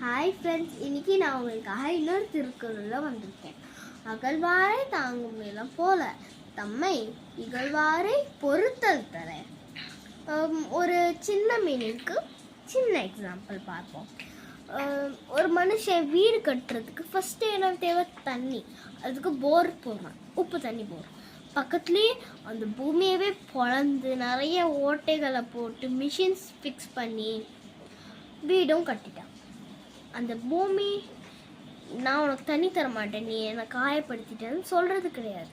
Hi friends இன்னைக்கு நான் உங்களுக்காக இன்னொரு திருக்குறளில் வந்திருக்கேன். அகழ்வாரை தாங்கும் நிலம் போல தம்மை இகழ்வாரை பொறுத்தல் தர. ஒரு சின்ன மீனிங்க்கு சின்ன எக்ஸாம்பிள் பார்ப்போம். ஒரு மனுஷன் வீடு கட்டுறதுக்கு ஃபஸ்ட்டு என்ன தேவை? தண்ணி. அதுக்கு போர் போடுறான் உப்பு தண்ணி போர் பக்கத்துலேயே அந்த பூமியவே பொழந்து நிறைய ஓட்டைகளை போட்டு மிஷின்ஸ் ஃபிக்ஸ் பண்ணி வீடும் கட்டிட்டான். அந்த பூமி நான் உனக்கு தண்ணி தர மாட்டேன் நீ என்னை காயப்படுத்திட்டேன்னு சொல்கிறது கிடையாது.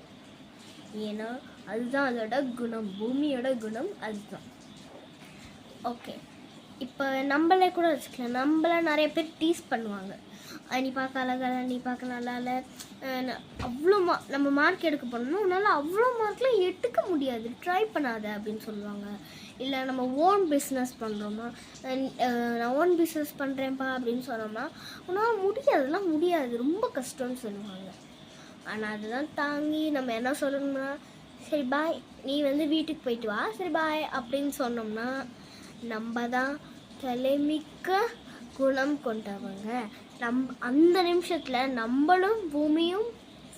ஏன்னா அதுதான் அதோட குணம். பூமியோட குணம் அதுதான். ஓகே இப்போ நம்மளே கூட வச்சுக்கலாம். நம்மள நிறைய பேர் டீஸ் பண்ணுவாங்க. நீ பார்க்க அழகால நீ பார்க்க நல்லா இல்லை. அவ்வளோ மா நம்ம மார்க் எடுக்க போனோம்னா உன்னால் அவ்வளோ மார்க்லாம் எடுக்க முடியாது. ட்ரை பண்ணாத அப்படின்னு சொல்லுவாங்க. இல்லை நம்ம ஓன் பிஸ்னஸ் பண்ணுறோமா நான் ஓன் பிஸ்னஸ் பண்ணுறேன்ப்பா அப்படின்னு சொன்னோம்னா உன்னால் முடியாதுலாம் முடியாது. ரொம்ப கஷ்டம்னு சொல்லுவாங்க. ஆனால் அதுதான் தாங்கி நம்ம என்ன சொல்லணும்னா சரி பாய் நீ வந்து வீட்டுக்கு போயிட்டு வா. சரி பாய் அப்படின்னு சொன்னோம்னா நம்ம தான் தலைமிக்க குணம் கொண்டவங்க. நம் அந்த நிமிஷத்தில் நம்மளும் பூமியும்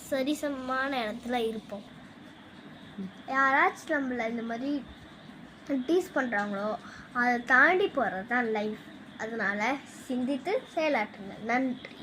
சரிசமமான இடத்துல இருப்போம். யாராச்சும் நம்மளை இந்த மாதிரி டீஸ் பண்ணுறாங்களோ அதை தாண்டி போகிறது தான் லைஃப் அதனால் சிந்தித்து செயலாற்றுங்க நன்றி.